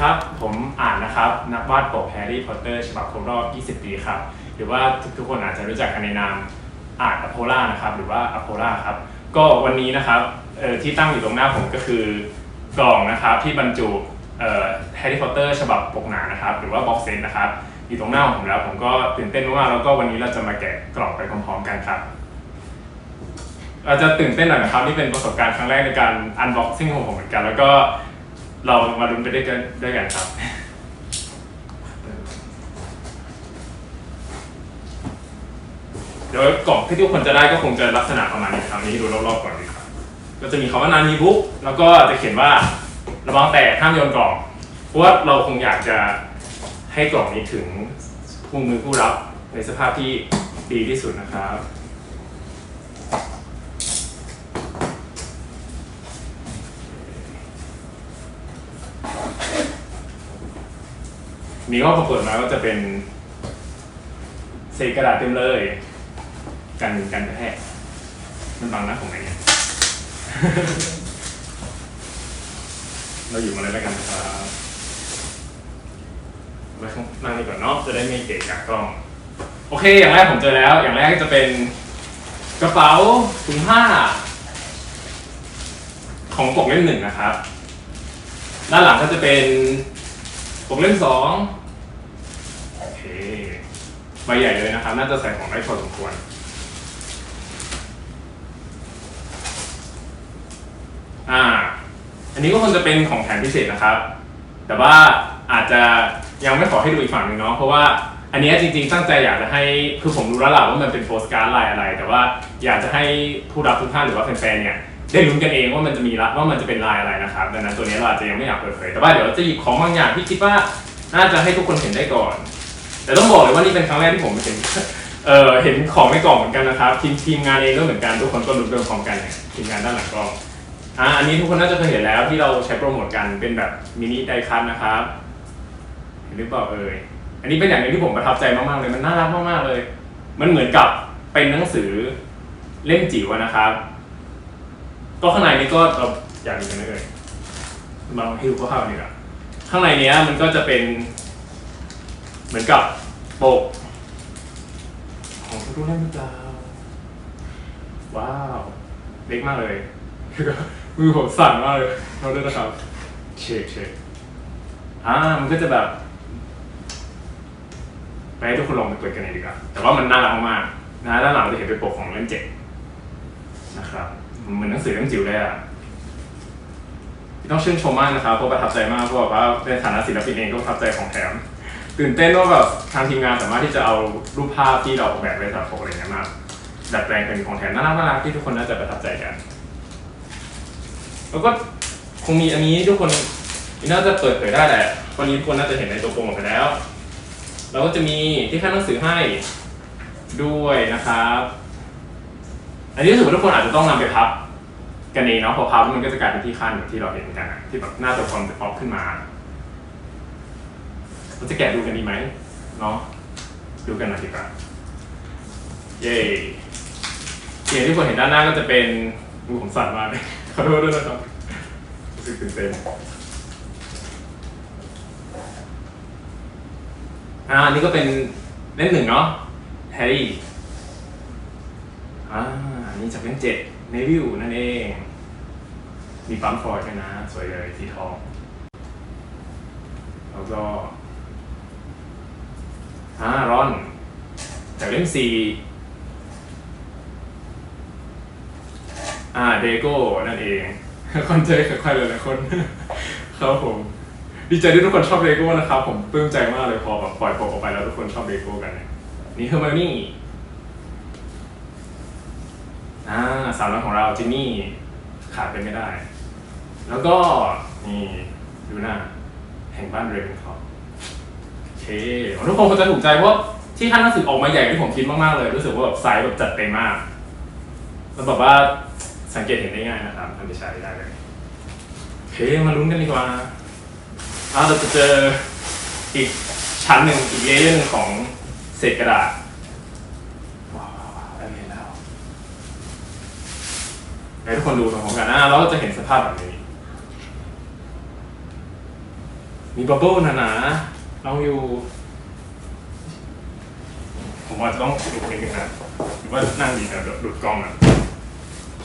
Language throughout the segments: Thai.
ครับ ผมอ่านนะครับ นักวาดปกแฮร์รี่พอตเตอร์ฉบับครบรอบ 20 ปีครับ หรือว่าทุกๆคนอาจจะรู้จักกันในนามอาร์ตอโพล่านะครับ หรือว่าอโพล่าครับ ก็วันนี้นะครับที่ตั้งอยู่ตรงหน้าผมก็คือกล่องนะครับที่บรรจุแฮร์รี่พอตเตอร์ฉบับปกหนานะครับ หรือว่าบ็อกเซตนะครับ อยู่ตรงหน้าของผมแล้ว ผมก็ตื่นเต้นมากแล้วก็วันนี้เราจะมาแกะกล่องไปพร้อมๆกันครับเราจะตื่นเต้นหน่อยนะครับนี่เป็นประสบการณ์ครั้งแรกในการอันบ็อกซิ่งของผมเหมือนกัน แล้วก็ เรามาลุ้นไปด้วยกันด้วยกันครับเดี๋ยวกล่องที่ทุกคนจะได้ก็คงจะลักษณะประมาณนี้ครับนี้ดูรอบๆก่อนดีครับก็จะมีคำว่านานีบุ๊กแล้วก็จะเขียนว่าระวังแตกห้ามโยนกล่องเพราะว่าเราคงอยากจะให้กล่องนี้ถึงผู้มือผู้รับในสภาพที่ดีที่สุดนะครับ นี่ก็ปรากฏมาก็จะเป็นเศษกระดาษเต็มเลยกันกันกระแทกมันบังน้าของไหนเนี่ยเราอยู่มาเลยแล้วกันครับไว้ข้างหน้านี้ก่อนเนาะจะได้ไม่เกะกะกล้อง โอเค อย่างแรกผมเจอแล้ว อย่างแรกจะเป็นกระเป๋าถุงผ้า ของปกเล่มหนึ่งนะครับ ด้านหลังก็จะเป็น ปกเล่มสองโอเคใบใหญ่เลยนะครับ น่าจะใส่ของได้พอสมควร อ่า อันนี้ก็คงจะเป็นของแถมพิเศษนะครับ แต่ว่าอาจจะยังไม่ขอให้ดูอีกฝั่งหนึ่งเนาะ เพราะว่าอันนี้จริงๆ ตั้งใจอยากจะให้ คือผมรู้แล้วแหละว่ามันเป็นโปสการ์ดลายอะไร แต่ว่าอยากจะให้ผู้รับทุกท่านหรือว่าแฟนๆเนี่ย ได้ลุ้นกันเองว่ามันจะมีละว่ามันจะเป็นลายอะไรนะครับดังนั้นตัวนี้เราอาจจะยังไม่อยากเปิดเผยแต่ว่าเดี๋ยวจะหยิบของบางอย่างที่คิดว่าน่าจะให้ทุกคนเห็นได้ก่อน แต่ต้องบอกเลยว่านี่เป็นครั้งแรกที่ผมเห็นเออเห็นของในกล่องเหมือนกันนะครับทีมทีมงานเองก็เหมือนกันทุกคนก็ลุ้นไปพร้อมกันเนี่ยทีมงานด้านหลังกล้องอ่าอันนี้ทุกคนน่าจะเคยเห็นแล้วที่เราใช้โปรโมทกันเป็นแบบมินิไดคัทนะครับเห็นหรือเปล่าเอ่ยอันนี้เป็นอย่างหนึงที่ผมประทับใจมากๆเลยมันน่ารักมากๆเลย มันเหมือนกับเป็นหนังสือเล่มจิ๋วนะครับ ก็ข้างในนี้ก็เราอยากดูกันเลยมาให้ดูคร่าวๆดีกว่าข้างในเนี้ยมันก็จะเป็น เหมือนกับปกของทุกเล่มหรือเปล่าว้าว เล็กมากเลยมือผมสั่นมากเลยเราด้วยนะครับเช็คเช็คอ่ามันก็จะแบบไปให้ทุกคนลองไปเปิดกันเลยดีกว่าแต่ว่ามันน่ารักมากนะด้านหลังเราจะเห็นเป็นปกของเล่มเจ็ดนะครับ เหมือนหนังสือเล่มจิ๋วเลยอะต้องชื่นชมมากนะครับเพราะประทับใจมากเพราะแบบว่าในฐานะศิลปินเองก็ประทับใจของแถมตื่นเต้นว่าแบบทางทีมงานสามารถที่จะเอารูปภาพที่เราออกแบบไว้สำหรับอะไรเงี้ยมาดัดแปลงเป็นของแถมน่ารักน่ารักที่ทุกคนน่าจะประทับใจกัน แล้วก็คงมีอันนี้ทุกคนน่าจะเปิดเผยได้แหละวันนี้ทุกคนน่าจะเห็นในตัวโปรโมทไปแล้วเราก็จะมีที่ขั้นหนังสือให้ด้วยนะครับ อันนี้รู้สึกว่าทุกคนอาจจะต้องนำไปพับกันเองเนาะพอพับมันก็จะกลายเป็นที่ขั้นที่เราเห็นกันอะที่แบบหน้าตัวคอมจะออกขึ้นมาเราจะแกะดูกันดีไหมเนาะดูกันหน่อยดีกว่าเย้อย่างที่คนเห็นด้านหน้าก็จะเป็นมือผมสั่นมากเลยขอโทษด้วยนะครับรู้สึกตื่นเต้นอ่านี่ก็เป็นเล่มหนึ่งเนาะแฮร์รี่อ่า นี้จากเล่มเจ็ดเนวิลนั่นเอง มีปั๊มฟอยล์ด้วยนะ สวยเลยสีทอง แล้วก็อ่ารอน จากเล่มสี่อ่าเดโก้นั่นเองคอนเจกับใครหลายๆคนครับผมดีใจที่ทุกคนชอบเลโก้นะครับ ผมปลื้มใจมากเลยพอแบบปล่อยโปรออกไปแล้วทุกคนชอบเลโก้กันเนี่ยนี่เฮอร์มานี่ อ่าสาวน้อยของเราจินนี่ขาดไปไม่ได้ แล้วก็นี่ดูหน้าแห่งบ้านเรนคอร์โอเคทุกคนคงจะถูกใจเพราะที่ขั้นหนังสือออกมาใหญ่ที่ผมคิดมาก ๆ เลย รู้สึกว่าแบบไซส์แบบจัดเต็มมากแล้วแบบว่าสังเกตเห็นได้ง่ายนะครับทำไปใช้ได้เลยโอเคมาลุ้นกันดีกว่าอ่าเราจะเจออีกชั้นหนึ่งอีกเลเยอร์หนึ่งของเศษกระดาษ ว้าวว้าวว้าวได้เห็นแล้ว ให้ทุกคนดูพร้อมกันนะเราก็จะเห็นสภาพแบบนี้ มีบับเบิ้ลหนาๆลองอยู่ ผมว่าจะต้องดูนิดนึงนะหรือว่านั่งดีแต่ดูดกล้องอะ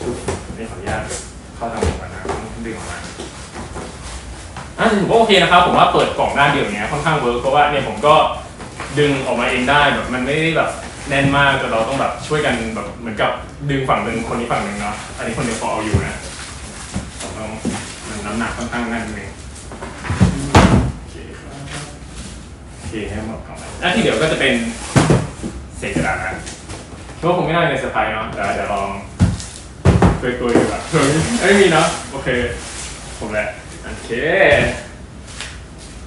ชุบนี่ขออนุญาตเข้าทางผมก่อนนะต้องดึงออกมาอะถือว่าโอเคนะครับ ผมว่าเปิดกล่องด้าเดียวเนี้ยค่อนข้างเวิร์กเพราะว่าเนี่ยผมก็ดึงออกมาเองได้แบบมันไม่ได้แบบ แน่นมากจนเราต้องแบบช่วยกันแบบเหมือนกับดึงฝั่งหนึ่งคนนี้ฝั่งหนึ่งเนาะอันนี้คนเดียวพอเอาอยู่นะต้องมันน้ำหนักค่อนข้างแน่นนิดนึงโอเคครับโอเคให้หมดก่องแล้วแล้วที่เหลือก็จะเป็นเศษกระดาษนะเพราะผมไม่ได้ในสไพายเนาะแต่เดี๋ยวลองคุยคุยๆดูแบบเฮ้ยไม่มีเนาะโอเค ผมแหละโอเค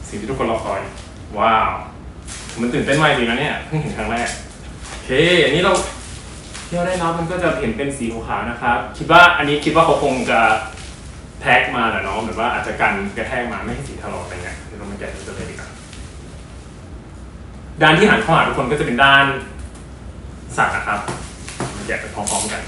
สิ่งที่ทุกคนรอคอย ว้าว มันตื่นเต้นมากจริงนะเนี่ยเพิ่งเห็นครั้งแรก เค อันนี้เราที่เราได้รับมันก็จะเห็นเป็นสีขาวๆนะครับ คิดว่าอันนี้คิดว่าเขาคงจะแท็กมาแหละเนาะเหมือนว่าอาจจะกันกระแทกมาไม่ให้สีถลอกอะไรเงี้ยเดี๋ยวเรามาแกะดูกันเลยดีกว่าด้านที่หันเข้าหาทุกคนก็จะเป็นด้านสัตว์นะครับมาแกะไปพร้อมๆกัน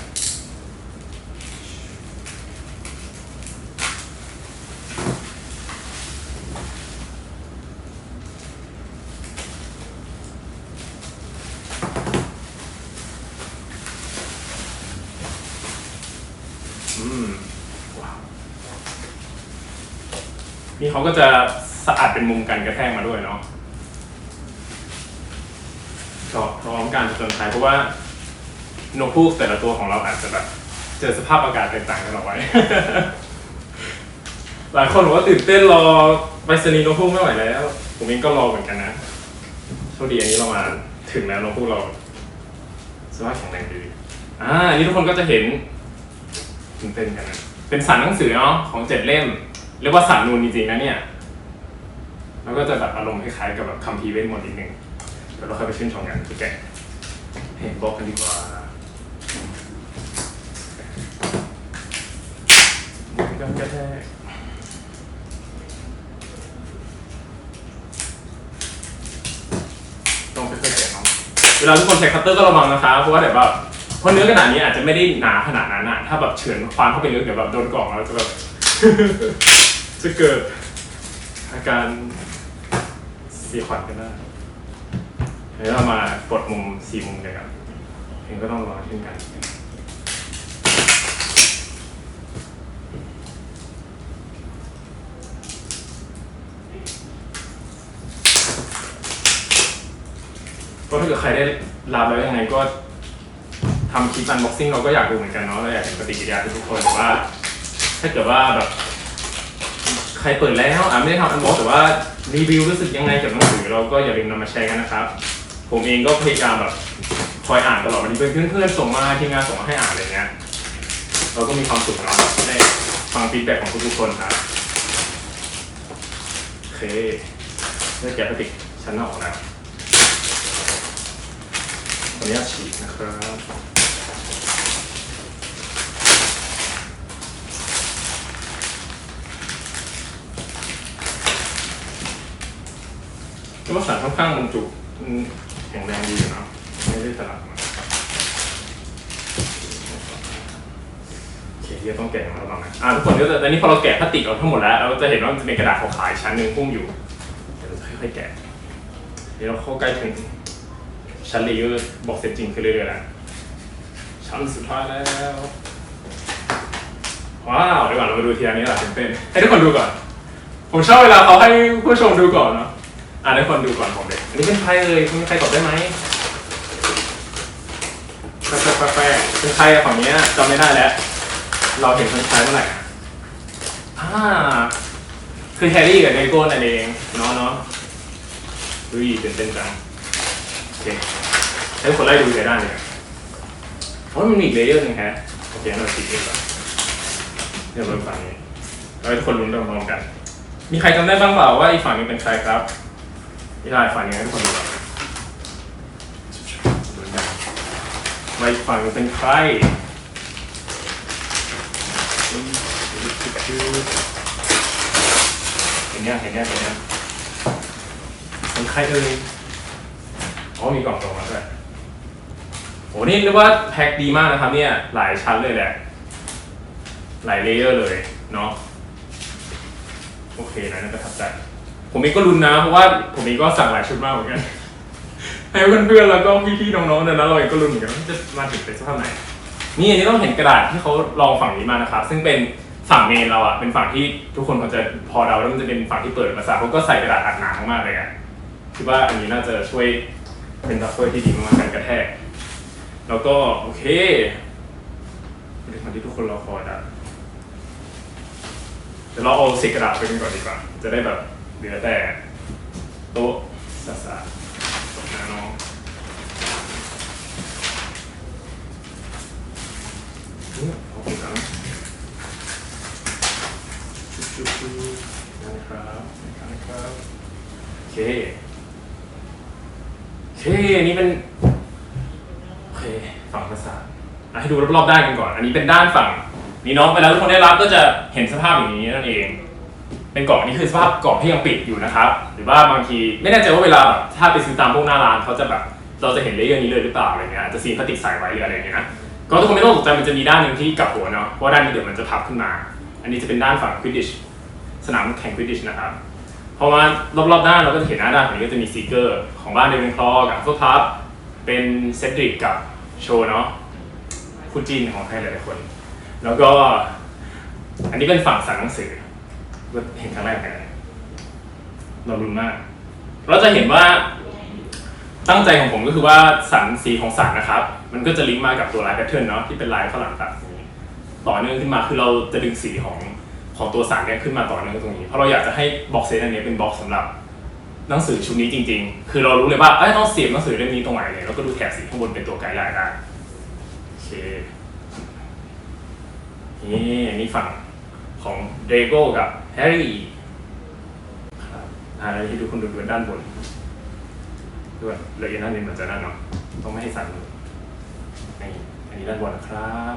อืม ว้าว นี่ เขาก็จะสะอาดเป็นมุมกันกระแทกมาด้วยเนาะก็พร้อมการผจญภัยเพราะว่านกพูกแต่ละตัวของเราอาจจะแบบเจอสภาพอากาศแตกต่างกันออกไปหลายคนบอกว่าตื่นเต้นรอไปสนีนกพูกไม่ไหวแล้ว ผมเองก็รอเหมือนกันนะโชคดีอันนี้เรามาถึงแล้วนกพูกเราสภาพแข็งแรงดีอ่าอันนี้ทุกคนก็จะเห็นตื่นเต้นกันนะเป็นสันหนังสือเนาะของเจ็ดเล่ม เรียกว่าสันนูนจริงๆนะเนี่ย แล้วก็จะแบบอารมณ์คล้ายๆกับแบบคัมภีร์เวทมนต์นิดนึงเดี๋ยวเราค่อยไปชื่นชมกันพี่แกะเห็นบล็อกกันดีกว่ากันกระแทกต้องค่อยๆแกะเนาะเวลาทุกคนใช้คัตเตอร์ก็ระวังนะคะเพราะว่าเดี๋ยวแบบเพราะเนื้อกระดาษนี้อาจจะไม่ได้หนาขนาดนั้นอะถ้าแบบเฉือนควานเข้าไปลึกเดี๋ยวแบบโดนกล่องแล้วจะแบบ จะเกิดอาการเสียขวัญกันได้เดี๋ยวเรามากดมุมสี่มุมกันครับเองก็ต้องรอเช่นกันก็ถ้าเกิดใครได้รับแล้วยังไงก็ทำคลิปอันบ็อกซิ่งเราก็อยากดูเหมือนกันเนาะเราอยากเห็นปฏิกิริยาทุกคนแต่ว่า ถ้าเกิดว่าแบบ ใครเปิดแล้วอะไม่ได้ทำอันบ็อกแต่ว่ารีวิวรู้สึกยังไงกับหนังสือเราก็อย่าลืมนำมาแชร์กันนะครับ ผมเองก็พยายามแบบคอยอ่านตลอดวันนี้เป็นเพื่อนๆส่งมาทีมงานส่งมาให้อ่านอะไรเงี้ยเราก็มีความสุขเนาะได้ฟังฟีดแบ็ของทุกๆคนครับโอเคได้แกะพลาสติกชั้นนอกแล้วขออนุญาตฉีกนะครับ ก็ว่าสารค่อนข้างบรรจุอืมแข็งแรงดีอยู่เนาะไม่ได้สลับมาโอเคที่ต้องแกะมาระวังนะอ่าทุกคนก็จะตอนนี้พอเราแกะพลาสติกออกทั้งหมดแล้วเราจะเห็นว่ามันจะเป็นกระดาษขาวๆชั้นหนึ่งหุ้มอยู่เดี๋ยวเราจะค่อยๆแกะเดี๋ยวเราเข้าใกล้ถึงชั้นเลเยอร์บอกเสร็จจริงขึ้นเรื่อยๆแล้วชั้นสุดท้ายแล้วว้าวเดี๋ยวก่อนเรามาดูทีละนี้แหละตื่นเต้นให้ทุกคนดูก่อน ผมชอบเวลาเขาให้ผู้ชมดูก่อนเนาะ อะให้คนดูก่อนผมเลยอันนี้เป็นใครเลยคุณใครตอบได้ไหมแป๊บแป๊บแป๊บเป็นใครอะฝั่งเนี้ยจำไม่ได้แล้ว เราเห็นคนใช้เมื่อไหร่อ่าคือแฮร์รี่กับเดโก้นั่นเองเนาะเนาะอุ้ยตื่นเต้นจังโอเคให้คนไล่ดูทีละด้านเลยเพราะมันมีอีกเลเยอร์หนึงแฮะโอเคเราติดเองก่อนเดี๋ยวเราฝั่งนี้เราให้ทุกคนลุ้นพร้อมๆกัน มีใครจำได้บ้างเปล่าว่าอีกฝั่งนี้เป็นใครครับ นี่ได้ฝั่งนี้ให้ทุกคนดูนลุ้นกันว่าอีกฝั่งเป็นใครเห็นยังเห็นยังเห็นยังเป็นใครเอ่ยอ๋อมีกล่องส่งมาด้วยโหนี่เรียกว่าแพ็คดีมากนะครับเนี่ย หลายชั้นเลยแหละ หลายเลเยอร์เลยเนาะ โอเคนะน่าประทับใจ ผมเองก็รุนนะเพราะว่าผมเองก็สั่งหลายชุดมากเหมือนกันให้เพื่อนๆแล้วก็พี่ๆน้องๆเนี่ยนะเราเองก็รุนเหมือนกันว่าจะมาถึงเป็นสภาพไหนนี่อันนี้ต้องเห็นกระดาษที่เขาลองฝั่งนี้มานะครับซึ่งเป็นฝั่งเมนเราอะเป็นฝั่งที่ทุกคนเขาจะพอเดาแล้วมันจะเป็นฝั่งที่เปิดภาษาเขาก็ใส่กระดาษอัดหนามากเลยอะคิดว่าอันนี้น่าจะช่วยเป็นทัฟเฟอร์ที่ดีมากๆกันกระแทก แล้วก็โอเคเป็นสิ่งที่ทุกคนรอคอยอะเดี๋ยวเราเอาเศษกระดาษไปกันก่อนดีกว่า จะได้แบบ เหลือแต่โต๊ะสะสะนะน้องขอบคุณครับจุ๊บจุ๊บนะครับนะครับโอเคโอเคอันนี้เป็นโอเคฝั่งภาษาให้ดูรอบๆด้านกันก่อน อันนี้เป็นด้านฝั่งนี้เนาะเวลาทุกคนได้รับก็จะเห็นสภาพอย่างนี้นั่นเอง เป็นกล่องนี้คือสภาพกล่องที่ยังปิดอยู่นะครับ หรือว่าบางทีไม่แน่ใจว่าเวลาแบบถ้าไปซื้อตามพวกหน้าร้านเขาจะแบบเราจะเห็นเลเยอร์นี้เลยหรือเปล่าอะไรเงี้ยอาจจะซีนพลาสติกใส่ไว้หรืออะไรเงี้ยนะก็ทุกคนไม่ต้องตกใจมันจะมีด้านหนึ่งที่กลับหัวเนาะเพราะว่าด้านนี้เดี๋ยวมันจะพับขึ้นมา อันนี้จะเป็นด้านฝั่งควิดดิชสนามแข่งควิดดิชนะครับพอมารอบๆด้านเราก็จะเห็นหน้าด้านฝั่งนี้ก็จะมีสติกเกอร์ของบ้านเดวินคลอกับเฟอร์พับเป็นเซดริกกับโชว์เนาะคู่จีนของใครหลายๆคน แล้วก็อันนี้เป็นฝั่งสั่งหนังสือ เห็นครั้งแรกกันเรารุนมาก เราจะเห็นว่าตั้งใจของผมก็คือว่าสันสีของสันนะครับ มันก็จะลิงก์มากับตัวลายแพทเทิร์นเนาะที่เป็นลายข้างหลังตัดอย่างนี้ต่อเนื่องขึ้นมาคือเราจะดึงสีของของตัวสันเนี่ยขึ้นมาต่อเนื่องตรงนี้ เพราะเราอยากจะให้บ็อกเซตอันนี้เป็นบ็อกสำหรับหนังสือชุดนี้จริง ๆ คือเรารู้เลยว่าเอ้ยต้องเสียบหนังสือเล่มนี้ตรงไหนเลยแล้วก็ดูแถบสีข้างบนเป็นตัวไกด์ไลน์ได้โอเคนี่อันนี้ฝั่งของเดโก้กับ แฮร์รี่ครับอ่าแล้วที่ดูคนดูดูด้านบนด้วยละเอียดด้านนี้เหมือนจะนั่นเนาะต้องไม่ให้สั่นมือนี่อันนี้ด้านบนนะครับ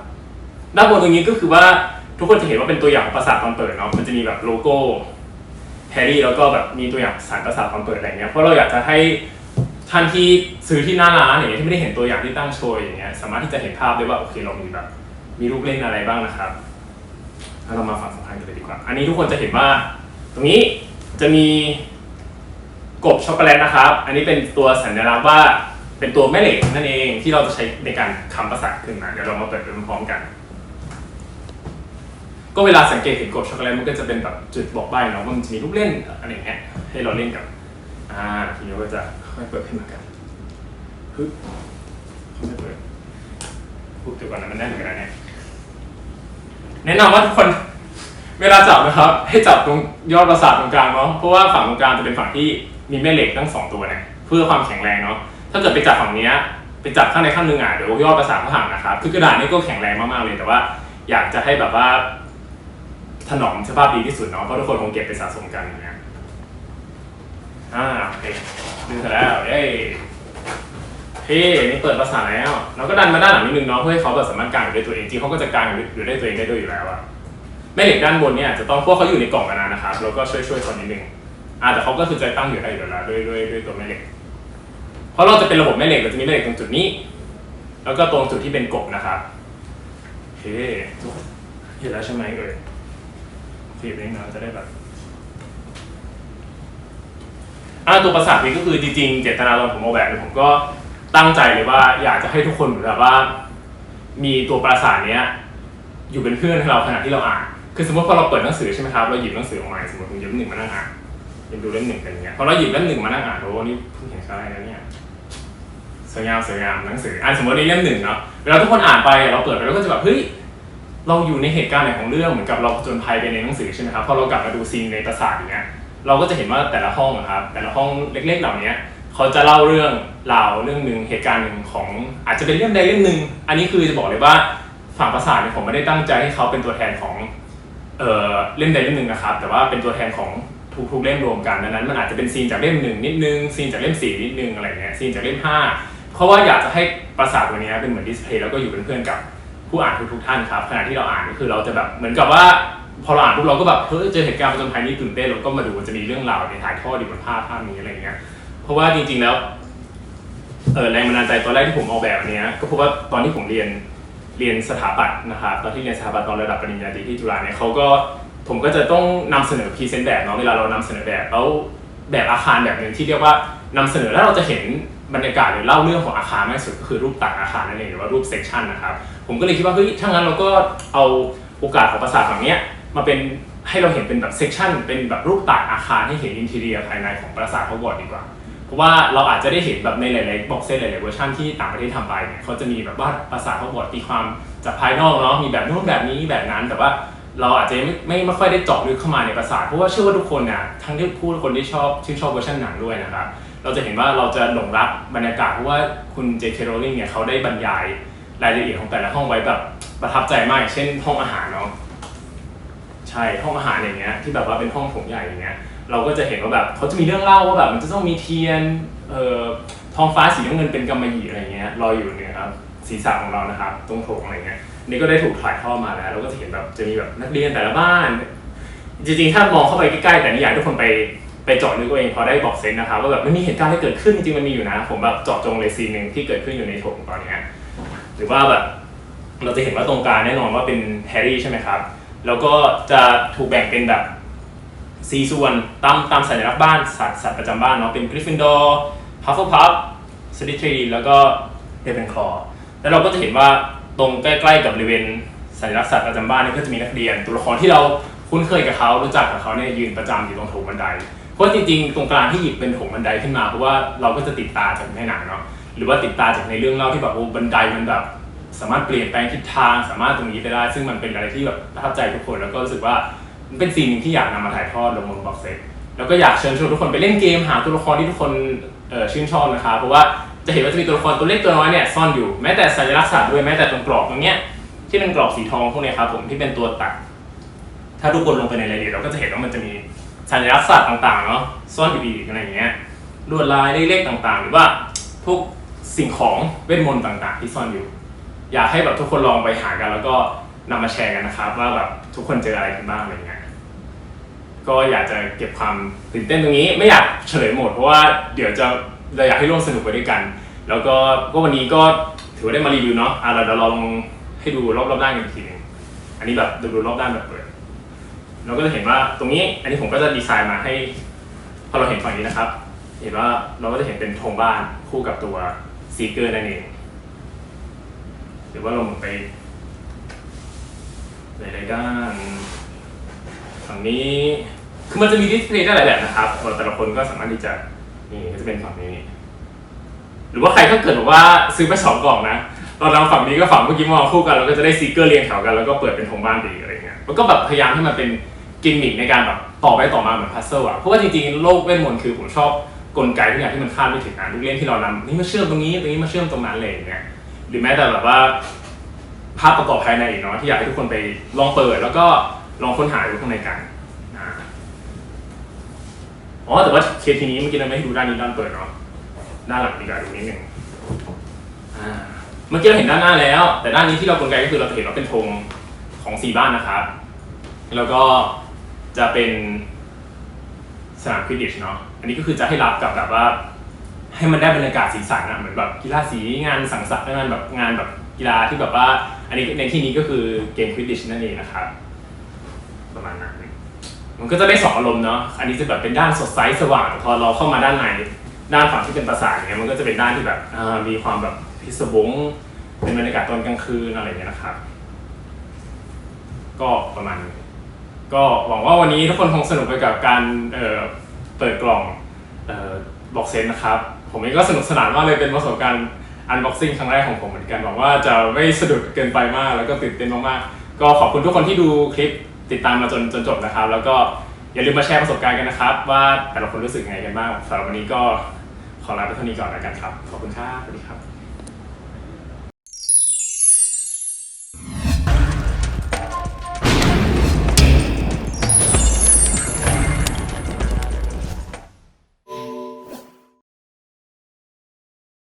ด้านบนตรงนี้ก็คือว่าทุกคนจะเห็นว่าเป็นตัวอย่างของประสาตอนเปิดเนาะมันจะมีแบบโลโก้แฮร์รี่แล้วก็แบบมีตัวอย่างสารประสาทตอนเปิดอะไรเงี้ยเพราะเราอยากจะให้ท่านที่ซื้อที่หน้าร้านอย่างเงี้ยที่ไม่ได้เห็นตัวอย่างที่ตั้งโชว์อย่างเงี้ยสามารถที่จะเห็นภาพได้ว่าโอเคเรามีแบบมีลูกเล่นอะไรบ้างนะครับ แล้วเรามาฝั่งสำคัญกันเลยดีกว่า อันนี้ทุกคนจะเห็นว่า ตรงนี้จะมีกบช็อกโกแลตนะครับ อันนี้เป็นตัวสัญลักษณ์ว่าเป็นตัวแม่เหล็กนั่นเองที่เราจะใช้ในการคำประสาทขึ้นมา เดี๋ยวเรามาเปิดไปพร้อมๆกัน ก็เวลาสังเกตเห็นกบช็อกโกแลตมันก็จะเป็นแบบจุดบอกใบ้เนาะว่ามันจะมีลูกเล่นอะไรอย่างเงี้ยให้เราเล่นกับ อ่าทีนี้ก็จะค่อยเปิดขึ้นมากันฮึบค่ยเปิดพูดเดี๋ยวก่อนนะมันแน่นเหมือนกันนะเนี่ย แนะนำว่าทุกคน เวลาจับนะครับ ให้จับตรงยอดประสาทตรงกลางเนาะเพราะว่าฝั่งตรงกลางจะเป็นฝั่งที่มีแม่เหล็กทั้งสองตัวเนี่ยเพื่อความแข็งแรงเนาะถ้าเกิดไปจับฝั่งเนี้ยไปจับข้างในข้างหนึงอะเดี๋ยวยอดประสาทเขาห่างนะครับคือกระดาษนี่ก็แข็งแรงมากๆเลยแต่ว่า อยากจะให้แบบว่า ถนอมสภาพดีที่สุดเนาะเพราะทุกคนคงเก็บไปสะสมกันอย่างเงี้ยอ่าโอเคดึงเสร็จแล้วเย้ เฮ้นี่เปิดประสาทแล้วเราก็ดันมาด้านหลังนิดนึงเนาะเพื่อให้เขาแบบสามารถกางอยู่ด้วยตัวเองจริงเขาก็จะกางอยู่ด้วยตัวเองได้ด้วยอยู่แล้วอะแม่เหล็กด้านบนเนี่ยจะต้องพวกเขาอยู่ในกล่องมานานะครับแล้วก็ช่วยช่วยเขานิดนึงอ่าแต่เขาก็คือจะตั้งอยู่ได้อยู่แล้วด้วยด้วยด้วยตัวแม่เหล็กเพราะเราจะเป็นระบบแม่เหล็กเราจะมีแม่เหล็กตรงจุดนี้ แล้วก็ตรงจุดที่เป็นกบนะครับโอเคเห็นแล้วใช่ไหมเอ่ยฟีบเองนะจะได้แบบอ่าตัวประสาทนี้ก็คือจริงๆ เจตนาตอนผมออกแบบเนี่ยผมก็ ตั้งใจเลยว่าอยากจะให้ทุกคนเหมือนแบบว่า มีตัวประสาทเนี้ย อยู่เป็นเพื่อนให้เราขณะที่เราอ่าน คือสมมติพอเราเปิดหนังสือใช่ไหมครับเราหยิบหนังสือออกมาสมมติผมหยิบเล่มหนึ่งมานั่งอ่านยังดูเล่มหนึ่งกันอย่างเงี้ยพอเราหยิบเล่มหนึ่งมานั่งอ่านโอ้นี่เพิ่งเห็นครั้งแรนะเนี่ยสวยงามสวยงามหนังสืออ่านสมมติในเล่มหนึ่งเนาะเวลาทุกคนอ่านไปเราเปิดไปเราก็จะแบบเฮ้ยเราอยู่ในเหตุการณ์ไหนของเรื่องเหมือนกับเราจญภัยไปในหนังสือใช่ไหมครับพอเรากลับมาดูซีนในปราสาทอย่างเงี้ยเราก็จะเห็นว่าแต่ละห้องอะครับแต่ละห้องเล็ก ๆ เหล่านี้ เขาจะเล่าเรื่องราวเรื่องหนึ่งเหตุการณ์หนึ่งของอาจจะเป็นเรื่องใดเรื่องหนึ่งอันนี้คือจะบอกเลยว่าฝั่งปราสาทเนี่ยผมไม่ได้ตั้งใจให้เขาเป็นตัวแทนของเอ่อเล่มใดเล่มหนึ่งนะครับ แต่ว่าเป็นตัวแทนของทุกๆเล่มรวมกันดังนั้น มันอาจจะเป็นซีนจากเล่มหนึ่งนิดนึงซีนจากเล่มสี่นิดนึงอะไรเงี้ยซีนจากเล่มห้าเพราะว่าอยากจะให้ปราสาทตัวนี้เป็นเหมือนดิสเพย์แล้วก็อยู่เป็นเพื่อนกับผู้อ่านทุกๆท่านครับขณะที่เราอ่านก็คือเราจะแบบเหมือนกับว่าพอเราอ่านปุ๊บเราก็แบบเฮ้ยเจอเหตุการณ์ประจนภัยนี้ตื่นเต้นเราก็มาดูจะมีเรื่องราวในถ่ายทอดอยู่บนภาพภาพนี้อะไรเงี้ย เพราะว่าจริงๆแล้วเออแรงบันดาลใจตอนแรกที่ผมออกแบบอันเนี้ยก็เพราะว่าตอนที่ผมเรียนเรียนสถาปัตย์นะครับตอนที่เรียนสถาปัตย์ตอนระดับปริญญาตรีที่จุฬาเนี่ยเขาก็ผมก็จะต้องนำเสนอพรีเซนต์แบบเนาะเวลาเรานำเสนอแบบแล้วแบบอาคารแบบหนึ่งที่เรียกว่านำเสนอแล้วเราจะเห็นบรรยากาศหรือเล่าเรื่องของอาคารมากที่สุดก็คือรูปตัดอาคารนั่นเองหรือว่ารูปเซกชันนะครับผมก็เลยคิดว่าเฮ้ยถ้างั้นเราก็เอาโอกาสของปราสาฝั่งเนี้ยมาเป็น ให้เราเห็นเป็นแบบเซกชันเป็นแบบรูปตัดอาคารให้เห็นอินทีเรียภายในของปราสาทฮอกวอตส์ดีกว่า เพราะว่าเราอาจจะได้เห็นแบบในหลายๆบ็อกเซตหลายๆเวอร์ชันที่ต่างประเทศทำไปเนี่ยเขาจะมีแบบว่าปราสาทฮอกวอตส์ตีความจากภายนอกเนาะมีแบบนู้นแบบนี้แบบนั้นแต่ว่าเราอาจจะไม่ไม่ไม่ค่อยได้เจาะลึกเข้ามาในปราสาทเพราะว่าเชื่อว่าทุกคนเนี่ยทั้งที่ผู้คนที่ชอบชื่นชอบเวอร์ชันหนังด้วยนะครับเราจะเห็นว่าเราจะหลงรักบรรยากาศเพราะว่าคุณเจคโรลลิงเนี่ยเขาได้บรรยายรายละเอียดของแต่ละห้องไว้แบบประทับใจมากอย่างเช่นห้องอาหารเนาะ ใช่ห้องอาหารอย่างเงี้ยที่แบบว่าเป็นห้องโถงใหญ่อย่างเงี้ยเราก็จะเห็นว่าแบบเขาจะมีเรื่องเล่าว่าแบบมันจะต้องมีเทียนเอ่อทองฟ้าสีน้ำเงินเป็นกำมะหยี่อะไรเงี้ยลอยอยู่เหนือศีรษะของเรานะครับตรงโถงอะไรเงี้ยนี่ก็ได้ถูกถ่ายทอดมาแล้วเราก็จะเห็นแบบจะมีแบบนักเรียนแต่ละบ้าน จริงๆถ้ามองเข้าไปใกล้ๆแต่นี่อยากให้ทุกคนไปไปเจาะลึกเอาเองพอได้บอกเซนส์นะครับว่าแบบมันมีเหตุการณ์ที่เกิดขึ้นจริงๆมันมีอยู่นะ ผมแบบเจาะจงเลยซีนหนึ่งที่เกิดขึ้นอยู่ในโถงตอนเนี้ยหรือว่าแบบเราจะเห็นว่าตรงกลางแน่นอนว่าเป็นแฮร์รี่ใช่ไหมครับ แล้วก็จะถูกแบ่งเป็นแบบสีส่วนตามตามสัญลักษณ์บ้านสัตว์สัตว์ประจำบ้านเนาะเป็นกริฟฟินดอร์ฮัฟเฟิลพัฟสลิทรีแล้วก็เดวินคลอแล้วเราก็จะเห็นว่าตรงใกล้ๆกับบริเวณสัญลักษณ์สัตว์ประจำบ้านนี่ก็จะมีนักเรียน ตัวละครที่เราคุ้นเคยกับเขารู้จักกับเขาเนี่ยยืนประจำอยู่ตรงโถงบันได เพราะจริงๆ ตรงกลางที่หยิบเป็นโถงบันไดขึ้นมาเพราะว่าเราก็จะติดตาจากในหนังเนาะหรือว่าติดตาจากในเรื่องเล่าที่แบบโอ้บันไดมันแบบ สามารถเปลี่ยนแปลงทิศทางสามารถตรงนี้ไปได้ ซึ่งมันเป็นอะไรที่แบบประทับใจทุกคนแล้วก็รู้สึกว่ามันเป็นสิ่งหนึ่งที่อยากนำมาถ่ายทอดลงบนบ็อกเซตแล้วก็อยากเชิญชวนทุกคนไปเล่นเกมหาตัวละครที่ทุกคนชื่นชอบนะคะเพราะว่าจะเห็นว่าจะมีตัวละครตัวเล็กตัวน้อยเนี่ยซ่อนอยู่แม้แต่สัญลักษณ์สัตว์ด้วยแม้แต่ตรงกรอบตรงเนี้ยที่เป็นกรอบสีทองพวกนี้ครับผมที่เป็นตัวตัดถ้าทุกคนลงไปในรายละเอียดเราก็จะเห็นว่ามันจะมีสัญลักษณ์สัตว์ต่างๆเนาะซ่อนอยู่อีกอะไรอย่างเงี้ยลวดลายเล็กๆต่างๆ หรือว่าพวกสิ่งของเวทมนต์ต่างๆ ที่ซ่อนอยู่ อยากให้แบบทุกคนลองไปหากัน แล้วก็นำมาแชร์กันนะครับ ว่าแบบทุกคนเจออะไรกันบ้างอะไรเงี้ยก็อยากจะเก็บความตื่นเต้นตรงนี้ ไม่อยากเฉลยหมดเพราะว่าเดี๋ยวจะเราอยากให้ร่วมสนุกไปด้วยกัน แล้วก็ก็วันนี้ก็ถือว่าได้มารีวิวเนาะอะเราเดี๋ยวลองให้ดูรอบๆด้านกันอีกทีหนึงอันนี้แบบดูรอบด้านแบบเปิดเราก็จะเห็นว่าตรงนี้อันนี้ผมก็จะดีไซน์มาให้พอเราเห็นฝั่งนี้นะครับ เห็นว่าเราก็จะเห็นเป็นธงบ้านคู่กับตัวซีเกอร์นั่นเอง หรือว่าเราหมุนไปหลายๆด้านฝั่งนี้คือมันจะมีดิสเพลย์ได้หลายแบบนะครับแต่ละคนก็สามารถที่จะนี่ก็จะเป็นฝั่งนี้ หรือว่าใครถ้าเกิดบอกว่าซื้อไปสองกล่องนะตอนเราฝั่งนี้ก็ฝั่งเมื่อกี้มองคู่กันเราก็จะได้ซีเกอร์เรียงแถวกันแล้วก็เปิดเป็นธงบ้านดีอะไรเงี้ยมันก็แบบพยายามให้มันเป็นกิมมิคในการแบบต่อไปต่อมาเหมือนพัซเซิลอะเพราะว่าจริงๆโลกเวทมนต์คือผมชอบกลไกทุกอย่างที่มันคาดไม่ถึงอะลูกเล่นที่เรานำนี่มาเชื่อมตรงนี้ตรงนี้มาเชื่อมตรงนั้นอะไรอย่างเงี้ย หรือแม้แต่แบบว่า ภาพประกอบภายในเนาะที่อยากให้ทุกคนไปลองเปิด แล้วก็ลองค้นหาดูข้างในกันอ๋อแต่ว่าเคสทีนี้เมื่อกี้เราไม่ให้ดูด้านนี้ด้านเปิดเนาะด้านหลังดีกว่าดูนิดนึงอ่าเมื่อกี้เราเห็นด้านหน้าแล้ว แต่ด้านนี้ที่เรากลไกก็คือเราจะเห็นว่าเป็นธงของสี่บ้านนะครับแล้วก็จะเป็นสนามควิดดิชเนาะอันนี้ก็คือจะให้รับกับแบบว่า ให้มันได้บรรยากาศสีสันอะเหมือนแบบกีฬาสีงานสังสรรค์งานแบบงานแบบกีฬาที่แบบว่า อันนี้ในที่นี้ก็คือเกมควิดดิชนั่นเองนะครับประมาณนั้นมันก็จะได้สองอารมณ์เนาะอันนี้จะแบบเป็นด้านสดใสสว่างพอเราเข้ามาด้านในด้านฝั่งที่เป็นปราสาทเนี่ยมันก็จะเป็นด้านที่แบบมีความแบบพิศวงเป็นบรรยากาศตอนกลางคืนอะไรเงี้ยนะครับ ก็ประมาณนี้ก็หวังว่าวันนี้ทุกคนคงสนุกไปกับการเเปิดกล่องออบอกเซนนะครับ ผมเองก็สนุกสนานมากเลยเป็นประสบการณ์อันบ็อกซิ่งครั้งแรกของผมเหมือนกันหวังว่าจะไม่สะดุดเกินไปมาก แล้วก็ตื่นเต้นมากๆก็ขอบคุณทุกคนที่ดูคลิปติดตามมาจนจนจบนะครับ แล้วก็อย่าลืมมาแชร์ประสบการณ์กันนะครับ ว่าแต่ละคนรู้สึกไงกันบ้างสำหรับวันนี้ก็ขอลาไปเท่านี้ก่อนแล้วกันครับ ขอบคุณครับสวัสดีครับ